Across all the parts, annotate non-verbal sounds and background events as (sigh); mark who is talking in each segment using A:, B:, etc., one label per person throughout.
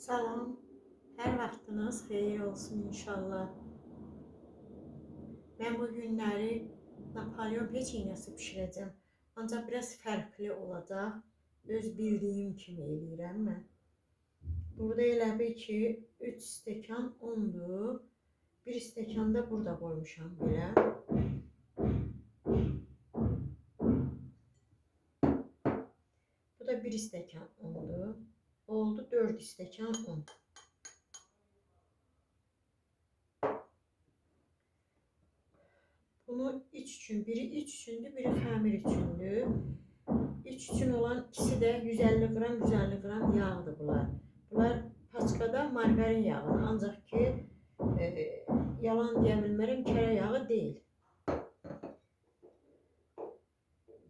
A: Salam, hər vaxtınız xeyir olsun inşallah. Mən bu günləri Napolyon peçenyası bişirəcəm. Ancaq biraz fərqli olacaq. Öz bildiyim kimi eləyirəm mən. Burada elə bil ki 3 stəkan undur. 1 stəkan da burada qoymuşam belə. Bu da 1 stəkan undur. Oldu 4 stəkan un. Bunu iç üçün, biri iç üçündür, biri xəmir üçündür. İç üçün olan ikisi də 150 qram, 150 qram yağdır bunlar. Bunlar paçkada margarin yağı, ancaq ki e, yalan deyə bilmərəm, kərə yağı deyil.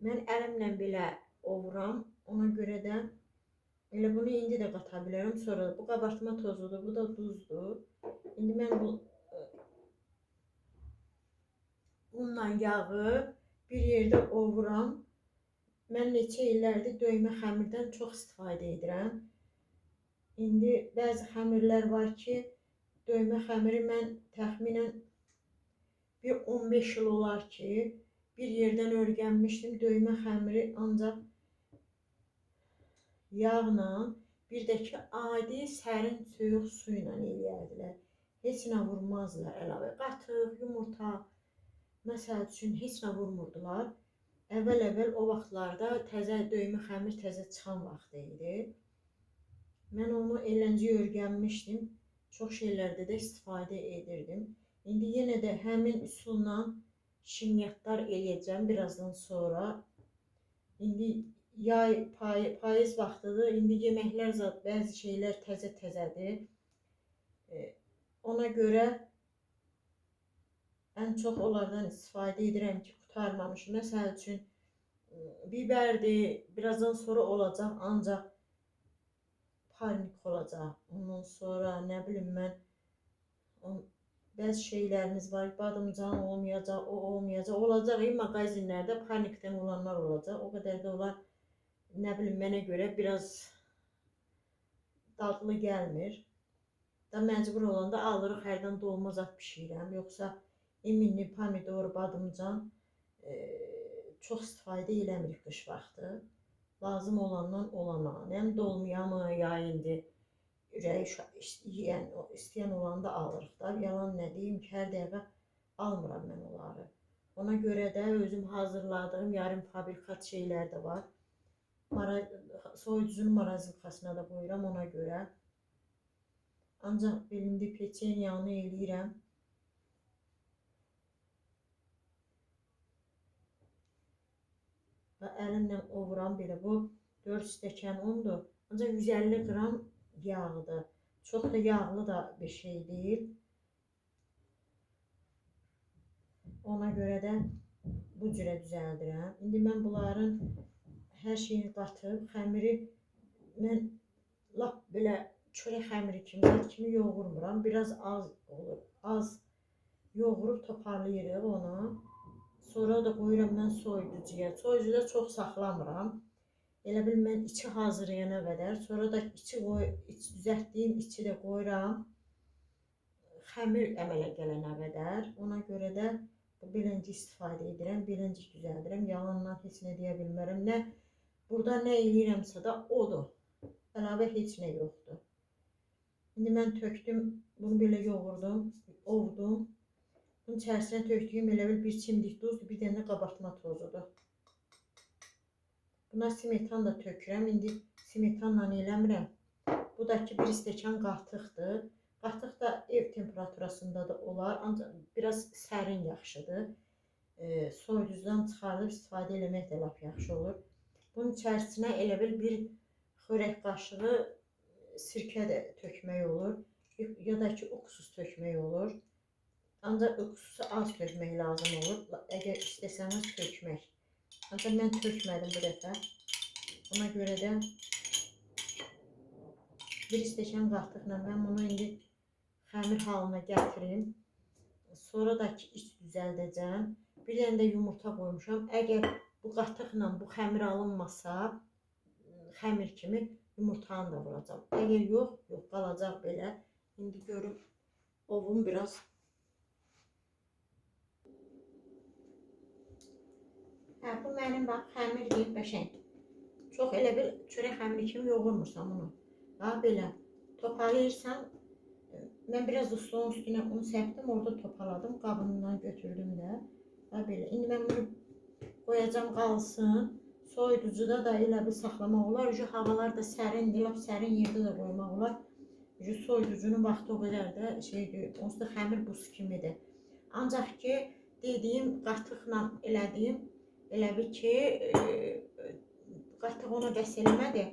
A: Mən əlimlə belə ovuram, ona görə də Elə bunu indi də qata bilərəm. Sonra bu qabartma tozudur, bu da duzdur. İndi mən bu e, unla yağı bir yerdə ovuram. Mən neçə illərdir döymə xəmirdən çox istifadə edirəm. İndi bəzi xəmirlər var ki, döymə xəmiri mən təxminən bir 15 il olar ki, bir yerdən öyrənmişdim. Döymə xəmiri ancaq yağla, bir də ki adi sərin soyuq su ilə eləyərdilər. Heç nə vurmazdılar əlavə. Qatıq, yumurta, məsəl üçün heç nə vurmurdular. Əvvəl-əvvəl o vaxtlarda təzə döymə xəmir təzə çıxan vaxt idi. Mən onu eləncə öyrənmişdim. Çox şeylərdə də istifadə edirdim. İndi yenə də həmin üsulla şirniyyatlar eləyəcəm birazdan sonra. İndi yay, pay, payız vaxtıdır. İndi yeməklər zat bəzi şeylər təzə-təzədir. E, ona görə ən çox onlardan istifadə edirəm ki, qurtarmamış. Məsəl üçün m, bibərdir, birazdan sonra olacaq, ancaq parnik olacaq. Ondan sonra nə bilim mən on, bəzi şeylərimiz var. Badımcan olmayacaq, o olmayacaq. Olacaq, e, mağazinlərdə panikdən olanlar olacaq. O qədər də onlar nə bilim mənə görə biraz dadlı gəlmir. Da məcbur olanda alırıq hərdən dolma zat bişirirəm. Yoxsa eminli pomidor, badımcan e, çox istifadə eləmirik qış vaxtı. Lazım olandan olana. Həm dolmaya mı, ya indi yeyən, o- istəyən olanda alırıq da. Yalan nə deyim ki, hər dəqiqə almıram mən onları. Ona görə də özüm hazırladığım yarım fabrikat şeylər də var. Mara soyucunun marazilkasına da qoyuram ona görə. Ancaq belində peçenyanı eləyirəm. Və əlimlə ovuram belə bu 4 stəkan undur. Ancaq 150 qram yağdır. Çox da yağlı da bir şey deyil. Ona görə də bu cürə düzəldirəm. İndi mən bunların hər şeyini qatıb, xəmiri mən lap belə çörək xəmiri kimi, zət kimi yoğurmuram. Biraz az olur. Az yoğurub toparlayırıq onu. Sonra da qoyuram mən soyuducuya. Soyuducuda çox saxlamıram. Elə bil mən içi hazırlayana qədər, sonra da içi qoy, iç düzəltdiyim içi də qoyuram. Xəmir əmələ gələnə qədər. Ona görə də birinci istifadə edirəm, birinci düzəldirəm. Yalandan heç nə deyə bilmərəm. Nə burada nə eləyirəmsə də odur. Əlavə heç nə yoxdur. İndi mən tökdüm, bunu belə yoğurdum, ovdum. Bunun içərisinə tökdüyüm elə bil bir çimdik duzdur, bir dənə də qabartma tozudur. Buna smetan da tökürəm. İndi smetanla eləmirəm. Bu da ki, bir stəkan qatıqdır. Qatıq da ev temperaturasında da olar, ancaq biraz sərin yaxşıdır. E, soyuducudan çıxardıb istifadə eləmək də lap yaxşı olur. Bunun içərisinə elə bil bir xörək qaşığı sirkə də tökmək olur. Ya da ki, uksus tökmək olur. Ancaq uksusu az tökmək lazım olur. Əgər istəsəniz tökmək. Ancaq mən tökmədim bu dəfə. Ona görə də bir stəkan qatıqla mən bunu indi xəmir halına gətirim. Sonra da ki, iç düzəldəcəm. Bir dənə də yumurta qoymuşam. Əgər bu qatıqla bu xəmir alınmasa, xəmir kimi yumurtanı da vuracağım. Əgər yox, yox qalacaq belə. İndi görüm ovum biraz Hə, bu mənim bax xəmirdir, qəşəng. Çox elə bil çörək xəmiri kimi yoğurmursan bunu. Ha belə toparlayırsan. Mən biraz da stolun üstünə un səpdim, orada topaladım, qabından götürdüm də. Ha belə. İndi mən bunu qoyacağam qalsın. Soyuducuda da elə bir saxlamaq olar. Ücü havalar da sərindir, lap sərin yerdə də qoymaq olar. Ücü soyuducunun vaxtı o qədər də şeydir, onsuz da xəmir buz kimidir. Ancaq ki, dediyim qatıqla elədiyim elə bir ki, e, qatıq ona bəs eləmədi.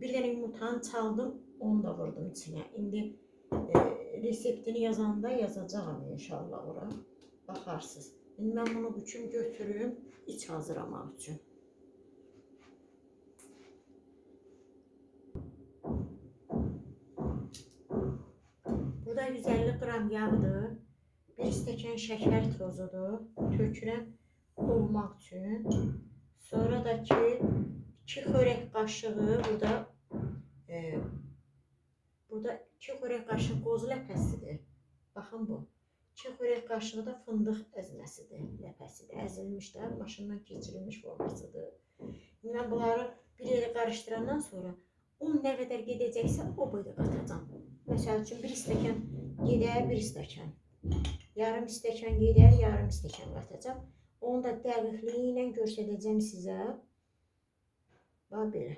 A: Bir dənə yumurtanı çaldım, onu da vurdum içinə. İndi e, reseptini yazanda yazacağam inşallah ora. Baxarsınız. İndi mən bunu bu gün götürüm iç hazırlamaq üçün. Burada 150 qram yağdır. Bir stəkan şəkər tozudur. Tökürəm olmaq üçün. Sonra da ki 2 xörək qaşığı burada e, burada 2 xörək qaşığı qozu ləpəsidir. Baxın bu. 2 xörək qaşığı da fındıq əzməsidir, ləpəsidir. Əzilmiş də maşından keçirilmiş formasıdır. Mən bunları bir yerə qarışdırandan sonra un nə qədər gedəcəksə o boyda qatacağam. Məsəl üçün bir stəkan gedər, bir stəkan. Yarım stəkan gedər, yarım stəkan qatacağam. Onu da dəqiqliyi ilə göstərəcəm sizə. Bax belə.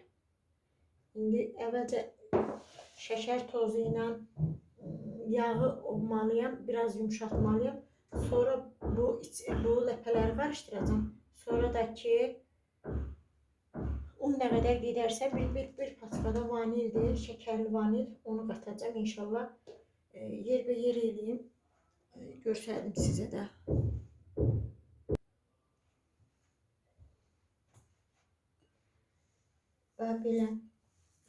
A: İndi əvvəlcə şəkər tozu ilə yağı olmalıyam, biraz yumşaltmalıyam. Sonra bu bu ləpələri qarışdıracağam. Sonra da ki un nə qədər gedərsə bir bir bir paçkada vanildir, şəkərli vanil onu qatacağam inşallah. E, yerbe yer eləyim. E, göstərdim sizə də. Və belə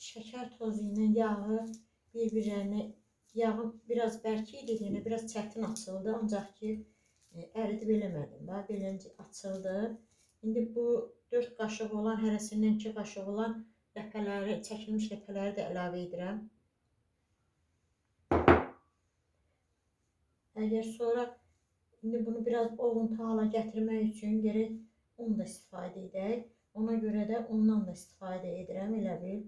A: şəkər tozu ilə yağı bir-birlərinə yağı biraz bərk idi, biraz çətin açıldı, ancaq ki e, əridib eləmədim. Bax beləcə açıldı. İndi bu 4 qaşıq olan, hərəsindən 2 qaşıq olan ləpələri, çəkilmiş ləpələri də əlavə edirəm. Əgər sonra indi bunu biraz ovuntu hala gətirmək üçün gərək un da istifadə edək. Ona görə də undan da istifadə edirəm elə bil.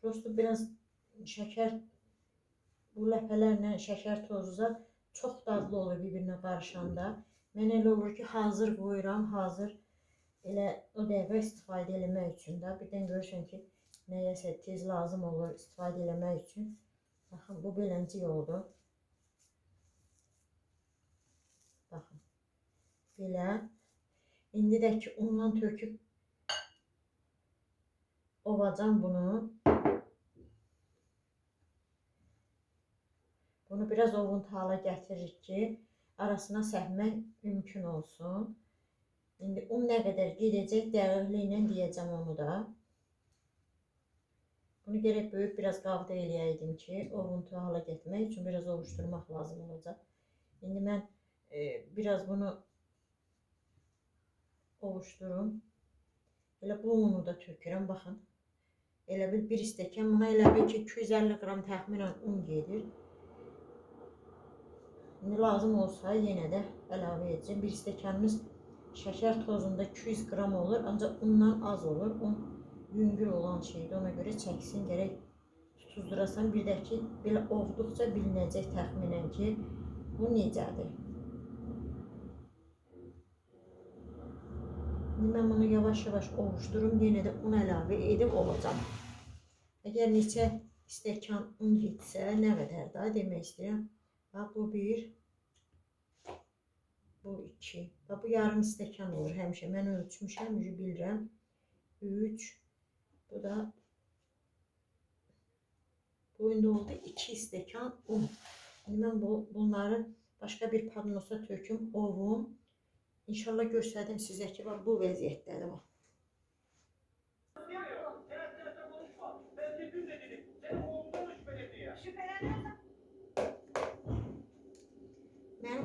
A: Prosto biraz şəkər bu ləpələrlə şəkər tozu çox dadlı olur bir-birinə qarışanda. Mən elə olur ki, hazır qoyuram, hazır elə o dəqiqə istifadə eləmək üçün də. Birdən görürsən ki, nəyəsə tez lazım olur istifadə eləmək üçün. Baxın, bu beləncə oldu. Baxın. Belə. İndi də ki, undan töküb ovacam bunu. Bunu biraz ovun hala gətiririk ki, arasına səhmək mümkün olsun. İndi un nə qədər gedəcək dəqiqliklə deyəcəm onu da. Bunu gərək böyük biraz qavda eləyəydim ki, ovuntu hala getmək üçün biraz ovuşdurmaq lazım olacaq. İndi mən e, biraz bunu ovuşdurum. Elə bu unu da tökürəm, baxın. Elə bil bir stəkan, buna elə bil ki 250 qram təxminən un gedir. Lazım olsa yenə də əlavə edəcəm. Bir stəkanımız şəkər tozunda 200 qram olur, ancaq undan az olur. Un yüngül olan şeydir, ona görə çəksin gərək tutuzdurasan. Bir də ki, belə ovduqca bilinəcək təxminən ki, bu necədir. İndi mən bunu yavaş-yavaş ovuşdurum, yenə də un əlavə edib olacaq. Əgər neçə stəkan un getsə, nə qədər daha demək istəyirəm. Bax bu bir, bu iki. Bax bu yarım stəkan olur həmişə. Mən ölçmüşəm, üzü bilirəm. Üç, bu da bu indi oldu 2 stəkan un. İndi mən bu, bunları başqa bir padnosa töküm, ovum. İnşallah göstərdim sizə ki, bax bu vəziyyətdədir bax.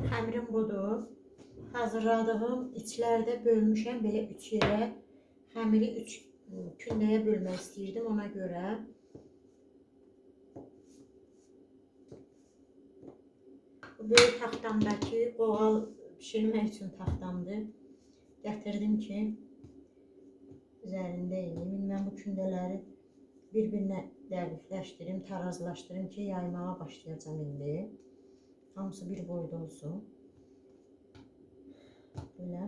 A: Həmirim budur. Hazırladığım içlərdə bölmüşəm belə 3 yerə. Həmiri 3 ıı, kündəyə bölmək istəyirdim ona görə. Bu böyük taxtamdakı qoğal pişirmək üçün taxtamdır. Gətirdim ki, üzərində eləyim. Mən bu kündələri bir-birinə dəqiqləşdirim, tarazlaşdırım ki, yaymağa başlayacam indi. Hamısı bir boyda olsun. Belə.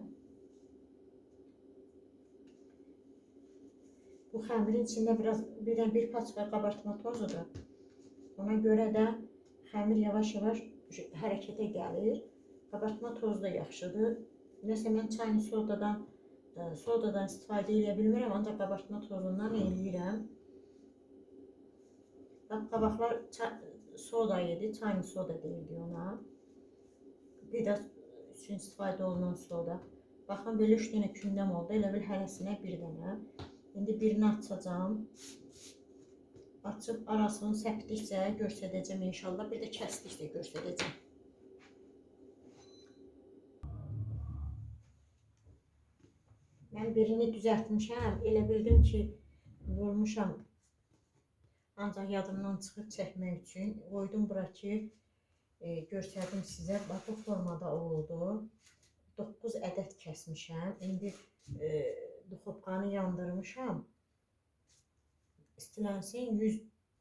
A: Bu xəmirin içində biraz bir bir paçka qabartma tozudur. Ona görə də xəmir yavaş-yavaş hərəkətə gəlir. Qabartma tozu da yaxşıdır. Nəsə mən çayını sodadan e, sodadan istifadə edə bilmirəm, ancaq qabartma tozundan eləyirəm. Bax qabaqlar soda yedi, çayını soda deyildi ona. Bir də üçün istifadə olunan soda. Baxın belə 3 dənə kündəm oldu. Elə bil hərəsinə bir dənə. İndi birini açacağam. Açıb arasını səpdikcə göstərəcəm inşallah. Bir də kəsdikcə göstərəcəm. Mən birini düzəltmişəm. Elə bildim ki, vurmuşam. Ancaq yadımdan çıxıb çəkmək üçün qoydum bura ki, e, göstərdim sizə. Bax bu formada oldu. 9 ədəd kəsmişəm. İndi e, duxovkanı yandırmışam. İstilənsin 100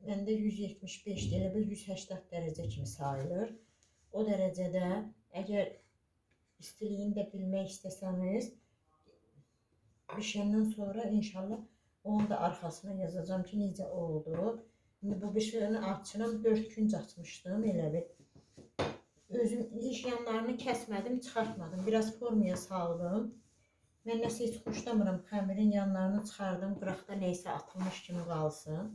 A: məndə 175 elə bil 180 dərəcə kimi sayılır. O dərəcədə əgər istiliyini də bilmək istəsəniz bişəndən sonra inşallah onun da arxasına yazacağam ki, necə oldu. İndi bu bişəni açıram, 4 gün açmışdım elə bil. Özüm heç yanlarını kəsmədim, çıxartmadım. Biraz formaya saldım. Mən nəsə heç xoşlamıram. Xəmirin yanlarını çıxardım, qıraqda nəysə atılmış kimi qalsın.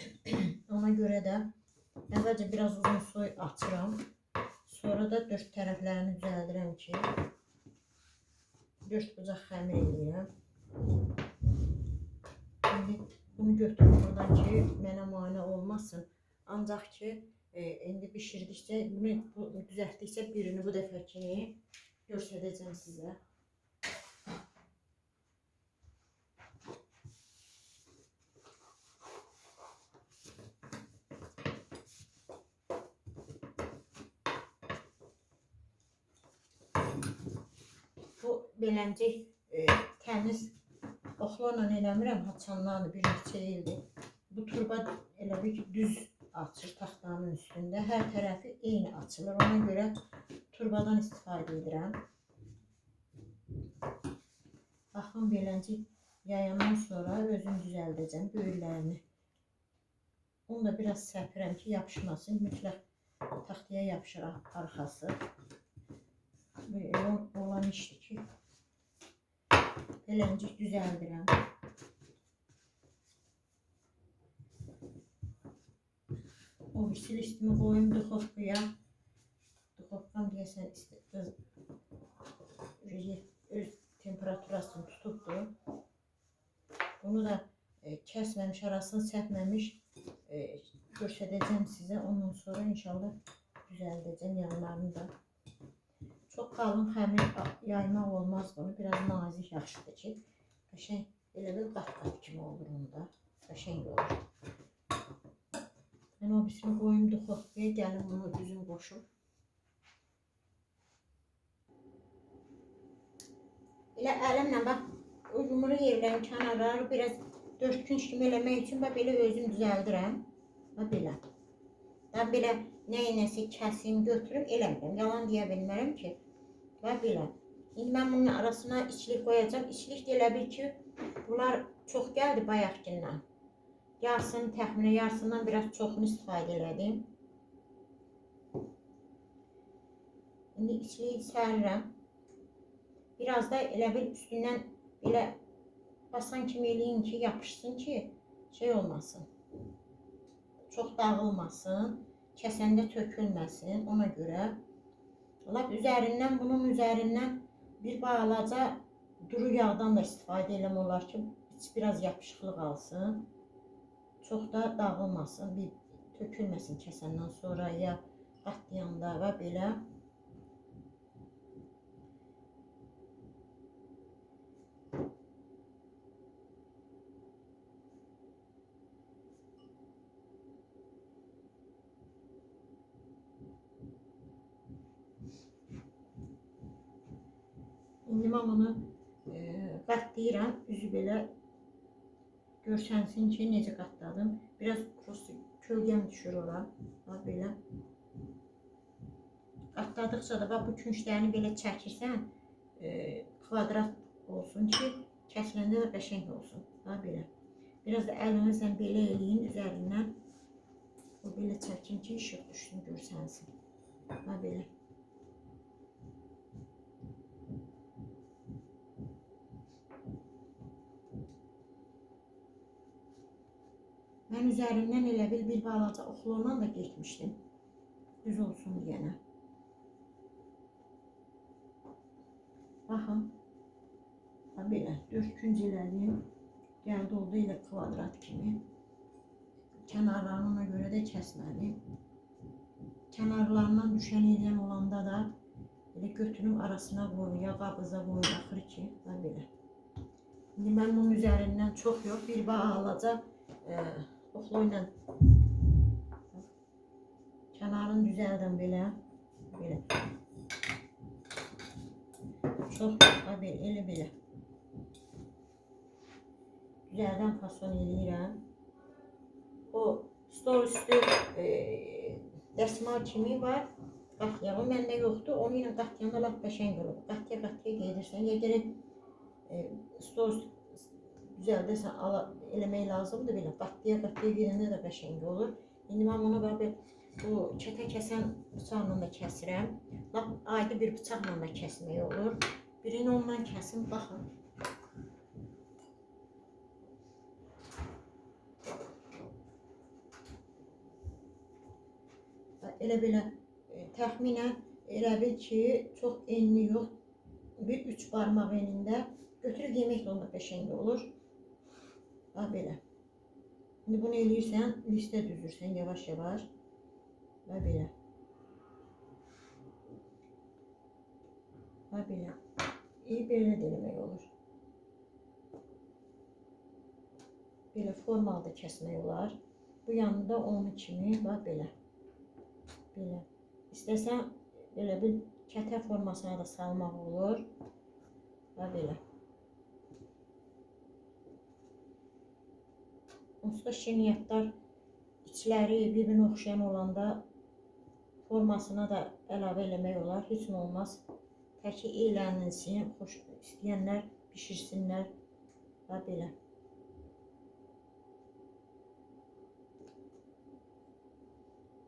A: (clears throat) Ona görə də əvvəlcə biraz uzun soy açıram. Sonra da dörd tərəflərini düzəldirəm ki, dörd bucaq xəmir eləyirəm. Bunu götürüm buradan ki, mənə mane olmasın. Ancaq ki, e, indi bişirdikcə, bunu bu- düzəltdikcə birini bu dəfəkini göstərəcəm sizə. Bu beləncik e, təmiz oxlarla eləmirəm, haçanlarını bir neçə ildir. Bu turba elə bir düz açır taxtanın üstündə. Hər tərəfi eyni açılır. Ona görə turbadan istifadə edirəm. Baxın beləncik yayandan sonra özüm düzəldəcəm böyürlərini. Onu da biraz səpirəm ki, yapışmasın. Mütləq taxtaya yapışır ar- arxası. Bu elə olan işdir ki, beləncik düzəldirəm. O bisil istimi qoyum duxovkaya. Duxovkam deyəsən öz, öz temperaturasını tutubdur. Bunu da e, kəsməmiş, arasını səpməmiş e, göstərəcəm sizə. Ondan sonra inşallah düzəldəcəm yanlarını da. Çox qalın xəmir yaymaq olmaz bunu. Biraz nazik yaxşıdır qəşəng elə bil qat-qat kimi olur onda. Qəşəng olur. Mən o birisini qoyum duxovkaya, gəlim bunu düzün qoşum. Elə əlimlə bax, o yumru yerlərin kənarları biraz dörtkünc kimi eləmək üçün bax belə özüm düzəldirəm. Bax belə. Da belə nə nəsə kəsim, götürüb eləmirəm. Yalan deyə bilmərəm ki. Bax belə. İndi mən bunun arasına içlik qoyacağam. İçlik də elə bil ki, bunlar çox gəldi bayaqkindən. Yarısını təxminən yarısından biraz çoxunu istifadə elədim. İndi içliyi sərirəm. Biraz da elə bil üstündən belə basan kimi eləyin ki, yapışsın ki, şey olmasın. Çox dağılmasın, kəsəndə tökülməsin ona görə. Lap üzərindən bunun üzərindən bir balaca duru yağdan da istifadə eləmək olar ki, biraz yapışıqlı qalsın. Çox da dağılmasın, bir tökülməsin kəsəndən sonra ya qatlayanda və belə. mən bunu e, qatlayıram. Üzü belə görsənsin ki, necə qatladım. Biraz prosto kölgəm düşür ora. Bax belə. Qatladıqca da bax bu künclərini belə çəkirsən, e, kvadrat olsun ki, kəsiləndə də qəşəng olsun. Bax belə. Biraz da əlinizlə belə eləyin üzərindən. O belə çəkin ki, işıq düşsün, görsənsin. Bax belə. Mən üzərindən elə bil bir balaca oxlonla da getmişdim. Düz olsun deyənə. Baxın. Ha belə dörd künc elədim. Gəldi oldu elə kvadrat kimi. Kənarlarını ona görə də kəsmədim. Kənarlarından düşən yerdən olanda da elə götürüm arasına qoyun, ya qabıza qoyun axır ki, ha belə. İndi mən bunun üzərindən çox yox, bir balaca e, oxloyla kənarını düzəldim belə. Belə. Çox ha belə, elə belə. Düzəldən fason eləyirəm. O stol üstü e, dəsmal kimi var. Qatlağı məndə yoxdur. Onu ilə qatlayanda lap qəşəng olur. Qatlaya qatlaya gedirsən. Ya gərək e, stol üstü düzəldəsən, ala, eləmək lazımdır belə. Qatlaya qatlaya gedəndə də qəşəng olur. İndi mən bunu bir bu çətə kəsən bıçaqla da kəsirəm. Lap adi bir bıçaqla da kəsmək olur. Birini ondan kəsim, baxın. Elə belə təxminən elə bil ki, çox enli yox, bir üç barmaq enində götürüb yemək də onda qəşəng olur. Ha belə. İndi bunu eləyirsən, listə düzürsən yavaş-yavaş. Və belə. Ha belə. İyi belə də eləmək olur. Belə formal da kəsmək olar. Bu yanında onun kimi, bax belə. Belə. İstəsən belə bir kətə formasına da salmaq olur. Və belə. Onsuz da şirniyyatlar içləri bir-birinə oxşayan olanda formasına da əlavə eləmək olar. Heç nə olmaz. Təki eğlənilsin, xoş istəyənlər bişirsinlər. Və belə.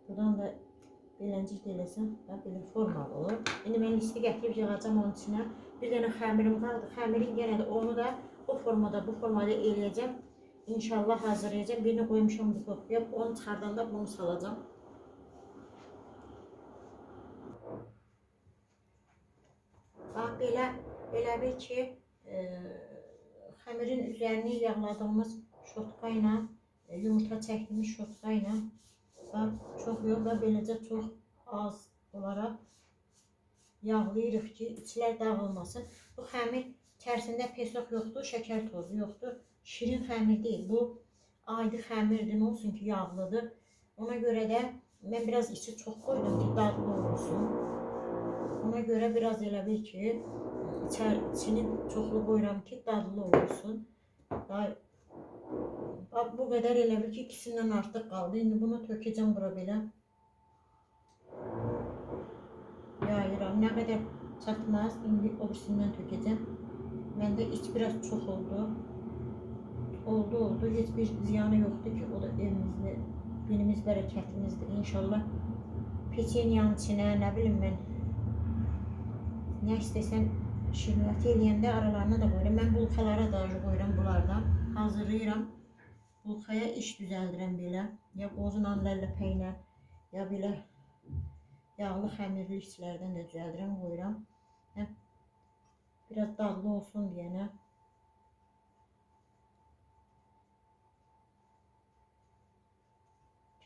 A: Buradan da beləncik də eləsəm, və belə formalı olur. İndi mən listi gətirib yığacam onun içinə. Bir dənə xəmirim qaldı. Xəmirin yenə də onu da o formada, bu formada eləyəcəm. İnşallah hazırlayacağım. Birini qoymuşam bu toxuya. Onu çıxardanda bunu salacağım. Bax belə, elə bil ki, e, xəmirin üzərini yağladığımız şotka ilə, e, yumurta çəkilmiş şotka ilə bax, çox yox və beləcə çox az olaraq yağlayırıq ki, içlər dağılmasın. Bu xəmir içərisində pesoq yoxdur, şəkər tozu yoxdur. Şirin xəmir deyil. Bu adi xəmirdir, nə olsun ki, yağlıdır. Ona görə də mən biraz içi çox qoydum ki, dadlı olsun. Ona görə biraz elə bil ki, içər, içini çoxlu qoyuram ki, dadlı olsun. Daha Bax bu qədər elə bil ki, ikisindən artıq qaldı. İndi bunu tökəcəm bura belə. Yayıram. Nə qədər çatmaz. İndi o birisindən tökəcəm. Məndə iç biraz çox oldu. Oldu, oldu. Heç bir ziyanı yoxdur ki, o da evimizdə günümüz bərəkətimizdir. İnşallah peçenyanın içinə, nə bilim mən nə istəsəm şirniyyat eləyəndə aralarına da qoyuram. Mən bulkalara da qoyuram bunlardan. Hazırlayıram. Bulkaya iş düzəldirəm belə. Ya qozunla ləlləpə ilə, ya belə yağlı xəmirli işçilərdən də düzəldirəm, qoyuram. Biraz dadlı olsun deyənə.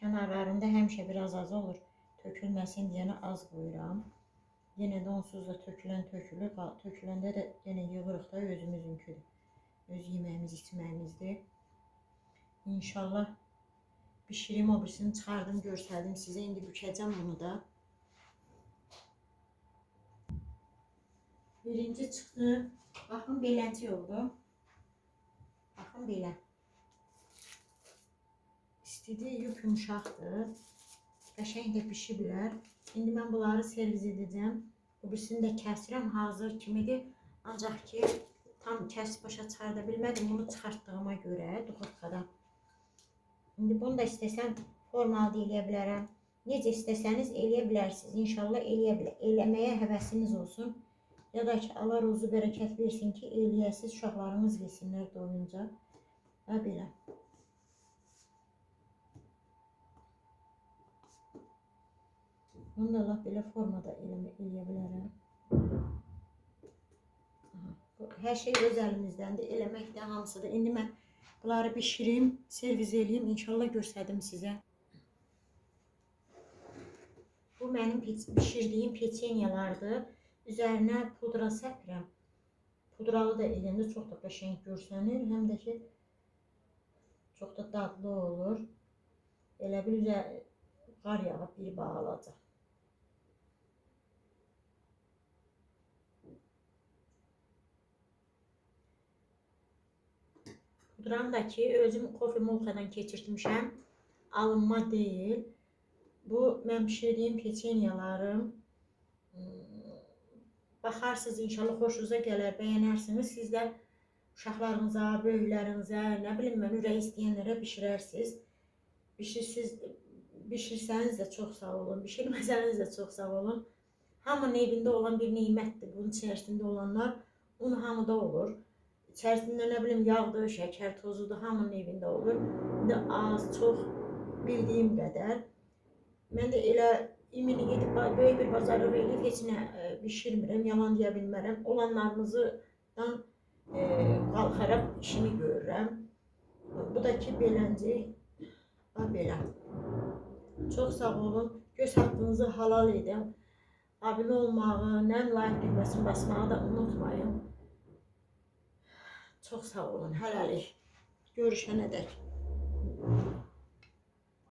A: Kənarlarında həmişə biraz az olur. Tökülməsin deyənə az qoyuram. Yenə də onsuz da tökülən tökülür. Töküləndə də yenə yığırıq da özümüzünkidir. Öz yeməyimiz, içməyimizdir. İnşallah bişirim o birisini çıxardım, göstərdim sizə. İndi bükəcəm bunu da. Birinci çıxdı. Baxın beləncə oldu. Baxın belə. İstidi, yük yumuşaqdır. Qəşəng də pişi bilər. İndi mən bunları servis edəcəm. Bu birisini də kəsirəm, hazır kimidir. Ancaq ki, tam kəsib başa çıxarda bilmədim bunu çıxartdığıma görə duxovkadan. İndi bunu da istəsəm formal da eləyə bilərəm. Necə istəsəniz eləyə bilərsiniz. İnşallah eləyə bilər. Eləməyə həvəsiniz olsun. Ya da ki, Allah ruzu bərəkət versin ki, eləyəsiz, uşaqlarınız yesinlər doyunca. Və belə. Allah belə formada eləyə bilərəm. Hər şey öz əlimizdəndir. Eləmək də hamısı. İndi mən bunları bişirim, servis eləyim, inşallah göstərdim sizə. Bu mənim bişirdiyim peçenyalardır. Üzərinə pudra səpirəm. Pudralı da eləyəndə çox da qəşəng görsənir, həm də ki çox da dadlı olur. Elə bil qar yağıb bir bağalacaq. Pudranı da ki özüm kofe molkadan keçirtmişəm. Alınma deyil. Bu mən bişirdiyim peçenyalarım. Hmm, Baxarsınız inşallah xoşunuza gələr, bəyənərsiniz. Siz də uşaqlarınıza, böyüklərinizə, nə bilim mən ürək istəyənlərə bişirərsiniz. Bişirsiz, bişirsəniz də çox sağ olun, bişirməsəniz də çox sağ olun. Hamının evində olan bir nemətdir. Bunun içərisində olanlar un hamıda olur. İçərisində nə bilim yağdır, şəkər tozudur, hamının evində olur. İndi az, çox bildiyim qədər. Mən də elə imini gedib ba- böyük bir eləyib heç nə e, bişirmirəm, yalan deyə bilmərəm. Olanlarınızdan e, qalxaraq işimi görürəm. Bu da ki beləncə ha belə. Çox sağ olun. Göz haqqınızı halal edin. Abunə olmağı, nə like düyməsini basmağı da unutmayın. Çox sağ olun. Hələlik. Görüşənə dək.